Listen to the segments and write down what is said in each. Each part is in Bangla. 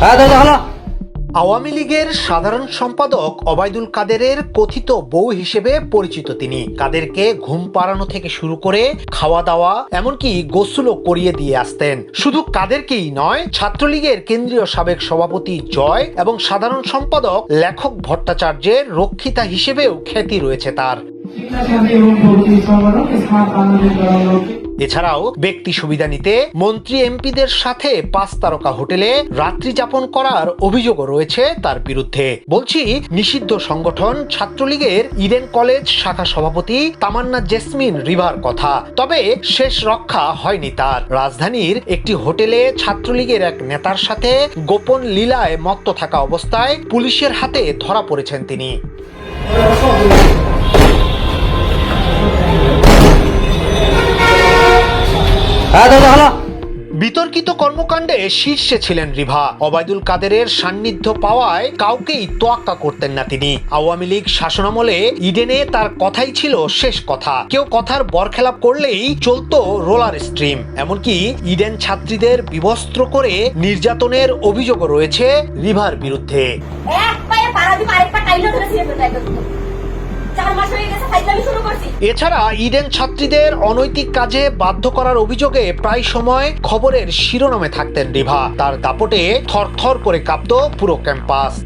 হ্যাঁ আওয়ামী লীগের সাধারণ সম্পাদক অবায়দুল কাদেরের কথিত বউ হিসেবে পরিচিত তিনি। কাদেরকে ঘুম পাড়ানো থেকে শুরু করে খাওয়া দাওয়া, এমনকি গোসলও করিয়ে দিয়ে আসতেন। শুধু কাদেরকেই নয়, ছাত্রলীগের কেন্দ্রীয় সাবেক সভাপতি জয় এবং সাধারণ সম্পাদক লেখক ভট্টাচার্যের রক্ষিতা হিসেবেও খ্যাতি রয়েছে তার। এছাড়াও ব্যক্তি সুবিধা নিতে মন্ত্রী এমপিদের সাথে পাঁচ তারকা হোটেলে রাত্রি যাপন করার অভিযোগও রয়েছে তার বিরুদ্ধে। বলছি, নিষিদ্ধ সংগঠন ছাত্রলীগের ইডেন কলেজ শাখা সভাপতি তামান্না জেসমিন রিভার কথা। তবে শেষ রক্ষা হয়নি তার। রাজধানীর একটি হোটেলে ছাত্রলীগের এক নেতার সাথে গোপন লীলায় মত্ত থাকা অবস্থায় পুলিশের হাতে ধরা পড়েছেন তিনি। বিতর্কিত কর্মকাণ্ডে শীর্ষে ছিলেন রিভা। অবায়দুল কাদেরের সান্নিধ্য পাওয়ায় কাউকেই তোয়াক্কা করতেন না তিনি। আওয়ামী লীগ শাসনামলে ইডেনে তার কথাই ছিল শেষ কথা। কেউ কথার বরখেলাপ করলেই চলতো রোলার স্ট্রিম। এমনকি ইডেন ছাত্রীদের বিবস্ত্র করে নির্যাতনের অভিযোগও রয়েছে রিভার বিরুদ্ধে। এক পায়ে পাড়া দিব আরেক পা টাইলো ধরে ছিঁড়ে ফেলতে এছাড়া ইডেন ছাত্রীদের অনৈতিক কাজে বাধ্য করার অভিযোগে প্রায় সময় খবরের শিরোনামে থাকতেন রিভা। তার দাপটে থরথর করে কাঁপত পুরো ক্যাম্পাস।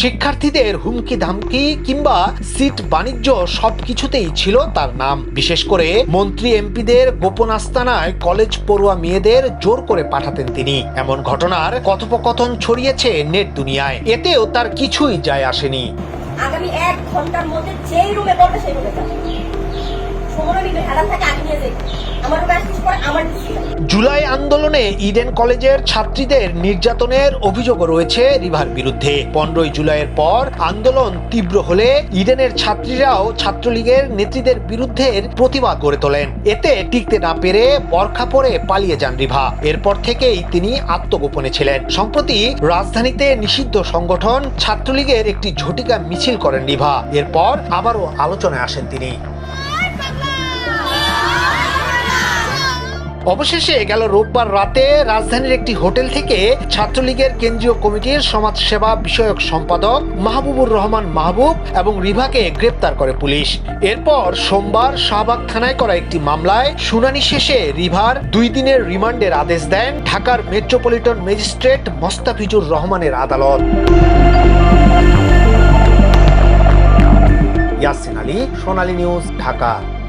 শিক্ষার্থীদের হুমকি ধামকি কিংবা সিট বাণিজ্য সবকিছুতেই ছিল তার নাম। বিশেষ করে মন্ত্রী এমপিদের গোপন আস্তানায় কলেজ পড়ুয়া মেয়েদের জোর করে পাঠাতেন তিনি। এমন ঘটনার কথোপকথন ছড়িয়েছে নেট দুনিয়ায়। এতেও তার কিছুই যায় আসেনি। আগামী এক ঘণ্টার মধ্যে যেই রুমে পড়বে সেই রুমে যাবে। সময় নিবে থেকে আগে নিয়ে যাই। আমার রুমে জুলাই আন্দোলনে ইডেন কলেজের ছাত্রীদের নির্যাতনের অভিযোগও রয়েছে রিভার বিরুদ্ধে। পনেরোই জুলাইয়ের পর আন্দোলন তীব্র হলে ইডেনের ছাত্রীরাও ছাত্রলীগের নেত্রীদের বিরুদ্ধে প্রতিবাদ গড়ে তোলেন। এতে টিকতে না পেরে বরখা পরে পালিয়ে যান রিভা। এরপর থেকেই তিনি আত্মগোপনে ছিলেন। সম্প্রতি রাজধানীতে নিষিদ্ধ সংগঠন ছাত্রলীগের একটি ঝটিকা মিছিল করেন রিভা। এরপর আবারও আলোচনায় আসেন তিনি। অবশেষে গেল রোববার রাতে রাজধানীর একটি হোটেল থেকে ছাত্রলীগের কেন্দ্রীয় কমিটির সমাজসেবা বিষয়ক সম্পাদক মাহবুবুর রহমান মাহবুব এবং রিভাকে গ্রেপ্তার করে পুলিশ। এরপর সোমবার শাহবাগ থানায় করা একটি মামলায় শুনানি শেষে রিভার দুই দিনের রিমান্ডের আদেশ দেন ঢাকার মেট্রোপলিটন ম্যাজিস্ট্রেট মোস্তাফিজুর রহমানের আদালত। ইয়াসিন আলী, সোনালী নিউজ, ঢাকা।